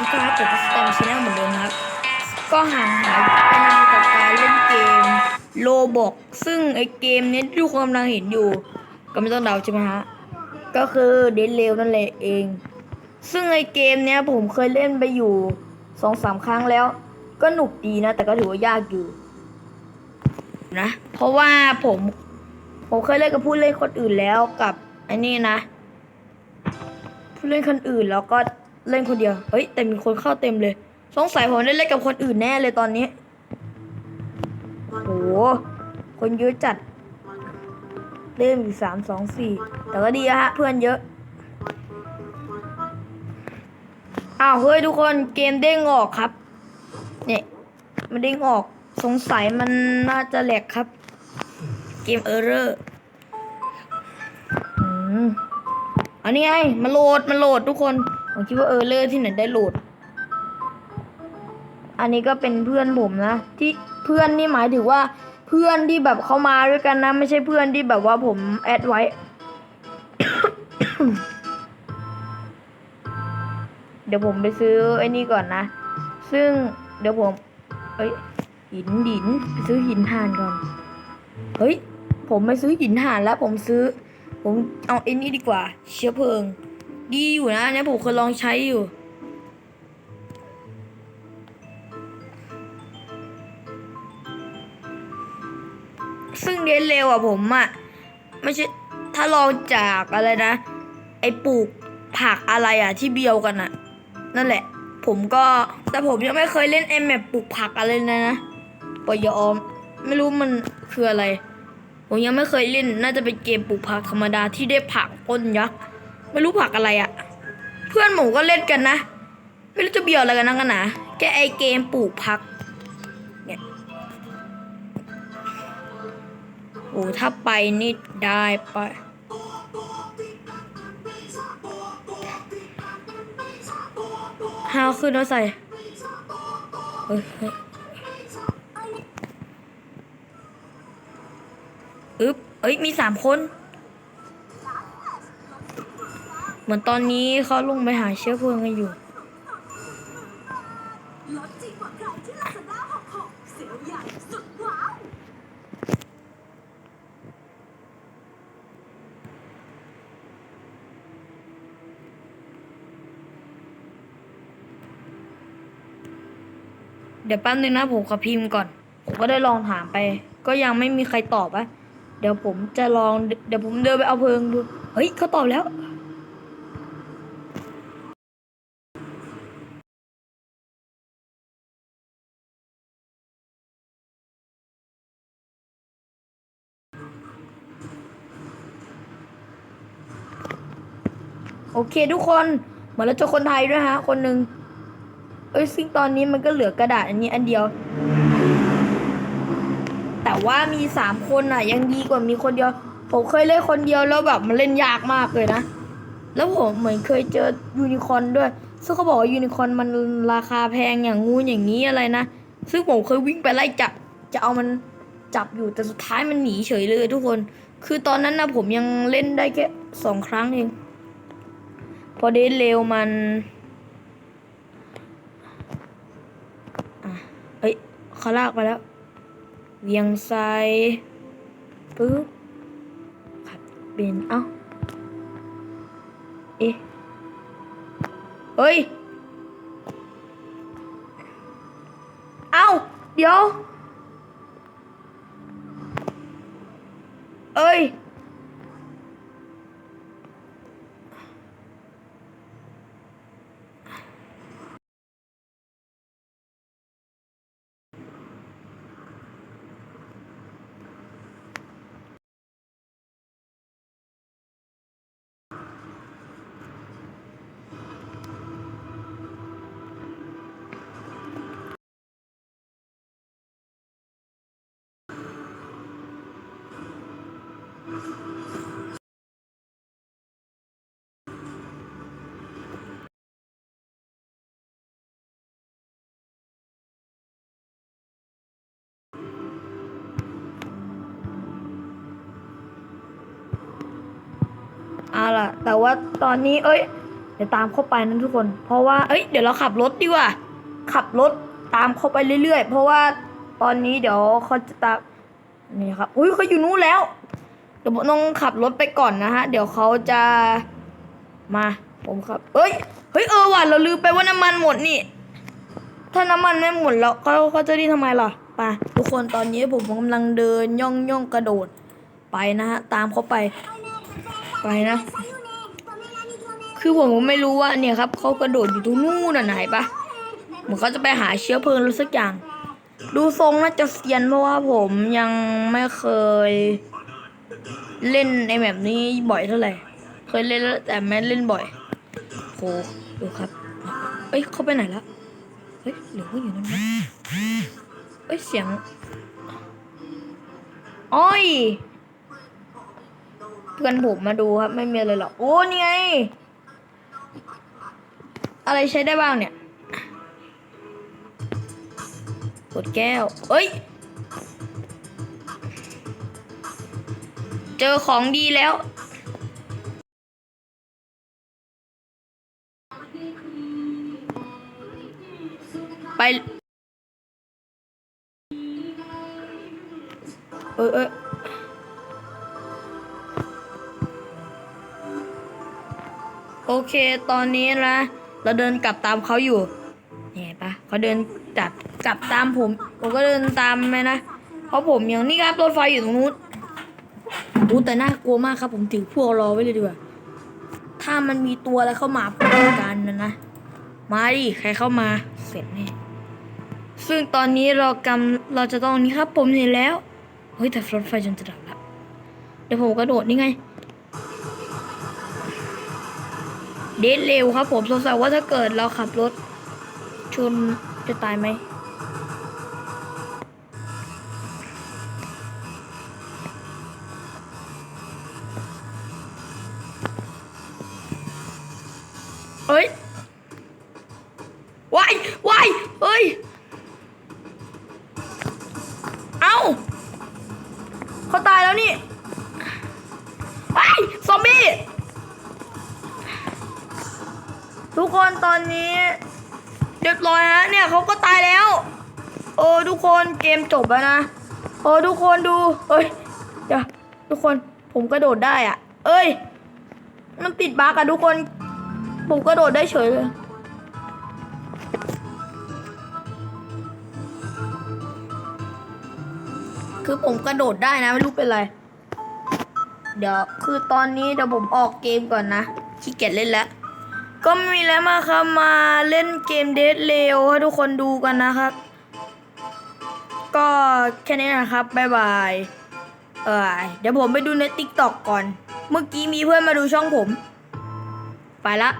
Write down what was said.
นี่ก็ครับผมก็สแตมชแนลเหมือนเดิมครับ ก็ห่างหายไปนานกับการเล่นเกมโลบอกซึ่งไอเกมนี้ทุกคนกำลังเห็นอยู่ ก็ไม่ต้องเดาใช่ไหมฮะ ก็คือเดนเลวนั่นแหละเอง ซึ่งไอเกมเนี้ยผมเคยเล่นไปอยู่สองสามครั้งแล้ว ก็หนุกดีนะ แต่ก็ถือว่ายากอยู่นะ เพราะว่าผมผมเคยเล่นกับผู้เล่นคนอื่นแล้วกับไอ้นี่นะ ผู้เล่นคนอื่นแล้วก็ เล่นคนเดียว เฮ้ยแต่มีคนเข้าเต็มเลย สงสัยผมได้เล่นกับคนอื่นแน่เลยตอนนี้ โห คนเยอะจัด เล่นอยู่สามสองสี่แต่ก็ดีอะฮะเพื่อนเยอะ อ้าวเฮ้ยทุกคนเกมเด้งออกครับ เนี่ยมันเด้งออก สงสัยมันน่าจะแหลกครับ เกมเออร์เรอร์อันนี้ไงมาโหลดมาโหลดทุกคน ผมคิดว่าเออเลอร์ที่ไหนได้โหลด อันนี้ก็เป็นเพื่อนผมนะ ที่เพื่อนนี่หมายถึงว่าเพื่อนที่แบบเขามาด้วยกันนะ ไม่ใช่เพื่อนที่แบบว่าผมแอดไว้ เดี๋ยวผมไปซื้อไอ้นี่ก่อนนะ ซึ่งเดี๋ยวผม เอ้ยหินดินไปซื้อหินห่านก่อน เฮ้ย ผมไม่ซื้อหินห่านแล้วผมซื้อ ผมเอาไอ้นี่ดีกว่า เชื้อเพลิง ดีอยู่นะอันเนี่ยผมเคยลองใช้อยู่ ซึ่งเดนเร็วอะผมอะ ไม่ใช่ถ้าลองจากอะไรนะ ไอปลูกผักอะไรอะที่เบียวกันอะ นั่นแหละ ผมก็แต่ผมยังไม่เคยเล่นเอ็มแบบปลูกผักอะไรเลยนะปอยอม ไม่รู้มันคืออะไร ผมยังไม่เคยเล่น น่าจะเป็นเกมปลูกผักธรรมดาที่ได้ผักต้นยักษ์ ไม่รู้ผักอะไรอะ่ะ เพื่อนผมก็เล่นกันนะ ไม่รู้จะเบียวอะไรกันนักกันหนาแกไอเกมปลูกผักเนี่ยโอ้ถ้าไปนี่ได้ไปฮาวขึ้นแล้วใส่เฮ้ยเฮ้ยอึ๊บเอ้ยมีสามคน มือนตอนนี้เขาลงไปหาเชื้อเพลิงกันอยู่เสียวใหญ่สุดว้าวเดี๋ยวแป๊บนึงนะผมขอพิมพ์ก่อน ผมก็ได้ลองถามไป ก็ยังไม่มีใครตอบอะเดี๋ยวผมจะลอง เดี๋ยวผมเดินไปเอาเพลิงดู เฮ้ยเขาตอบแล้ว โอเคทุกคนเหมือนเราจอคนไทยด้วยฮะ คนหนึ่งเอ้ยซึ่งตอนนี้มันก็เหลือกระดาษอันนี้อันเดียว แต่ว่ามีสามคนอะ ยังดีกว่ามีคนเดียวผมเคยเล่นคนเดียวแล้วแบบมันเล่นยากมากเลยนะ แล้วผมเหมือนเคยเจอยูนิคอร์นด้วย ซึ่งเขาบอกว่ายูนิคอร์นมันราคาแพงอย่างงูอย่างนี้อะไรนะ ซึ่งผมเคยวิ่งไปไล่จับ จะเอามันจับอยู่แต่สุดท้ายมันหนีเฉยเลยทุกคน คือตอนนั้นนะผมยังเล่นได้แค่สองครั้งเอง พอเดนเร็วมันอะเอ้ยเขาลากไปแล้ว เวียงไซปึ๊บขัดเป็นเอ้า เอ๊ะเฮ้ย เอ้า เดี๋ยว เอ้ย เอาล่ะ แต่ว่าตอนนี้ เอ้ย เดี๋ยวตามเข้าไปนะทุกคน เพราะว่า เอ้ย เดี๋ยวเราขับรถดีกว่า ขับรถตามเข้าไปเรื่อยๆ เพราะว่าตอนนี้เดี๋ยวเขาจะตาม นี่ครับ อุ้ยเขาอยู่นู้นแล้ว เดี๋ยวผมต้องขับรถไปก่อนนะฮะ เดี๋ยวเขาจะมาผมขับเอ้ย เฮ้ยเออว่ะเราลืมไปว่าน้ำมันหมดนี่ ถ้าน้ำมันไม่หมดแล้วเขาเขาจะดีทำไมล่ะไปทุกคนตอนนี้ผมกำลังเดินย่องย่องกระโดดไปนะฮะตามเขาไปไปนะ คือผมก็ไม่รู้ว่าเนี่ยครับเขากระโดดอยู่ตรงนู้นน่ะไหนปะเหมือนเขาจะไปหาเชื้อเพลิงหรือสักอย่าง ดูทรงน่าจะเซียนเพราะว่าผมยังไม่เคย เล่นในแบบนี้บ่อยเท่าไหร่ เคยเล่นแล้วแต่ไม่เล่นบ่อยโหดูครับ เอ้ยเขาไปไหนล้วเฮ้ยหรือว่าอยู่นั่นวะเอ้ยเสียงอ้อยเพื่อนผมมาดูครับ ไม่มีอะไรหรอกโอ้นี่ไง อะไรใช้ได้บ้างเนี่ยกดแก้ว เอ้ย เจอของดีแล้ว ไป เออเออโอเค ตอนนี้นะ เราเดินกลับตามเขาอยู่ เนี่ยปะเขาเดินกลับกลับตามผม ผมก็เดินตามไปนะ เพราะผมยังนี่ครับรถไฟอยู่ตรงนู้น อู้แต่น่ากลัวมากครับ ผมถือพวกรอไว้เลยดีกว่า ถ้ามันมีตัวอะไรเข้ามาผมจัดการนะนะ มาดิ ใครเข้ามา เสร็จแน่ซึ่งตอนนี้เรากำเราจะต้องนี่ครับ ผมเห็นแล้ว เฮ้ย แต่รถไฟจนจะดับล้วเดี๋ยวผมกระโดดนี่ไง เดทเร็วครับผมสงสัยว่าถ้าเกิดเราขับรถชนจะตายไหม เฮ้ยวายวายเฮ้ย เอาเขาตายแล้วนี่ไอ้ยซอมบี้ ทุกคนตอนนี้เรียบร้อยฮะเนี่ยเขาก็ตายแล้ว โอ้ทุกคนเกมจบแล้วนะ โอ้ทุกคนดู เอ้ยเดี๋ยวทุกคนผมกระโดดได้อะเอ้ย มันติดบั๊กอะทุกคน ผมกระโดดได้เฉยเลยคือผมกระโดดได้นะไม่รู้เป็นไร เดี๋ยวคือตอนนี้เดี๋ยวผมออกเกมก่อนนะขี้เกียจเล่นแล้ว ก็ไม่มีแล้วมาครับมาเล่นเกมเดทเร็วให้ทุกคนดูกันนะครับ ก็แค่นี้นะครับบ๊ายบายเออเดี๋ยวผมไปดูในติ๊กต็อกก่อน เมื่อกี้มีเพื่อนมาดูช่องผม ไปละ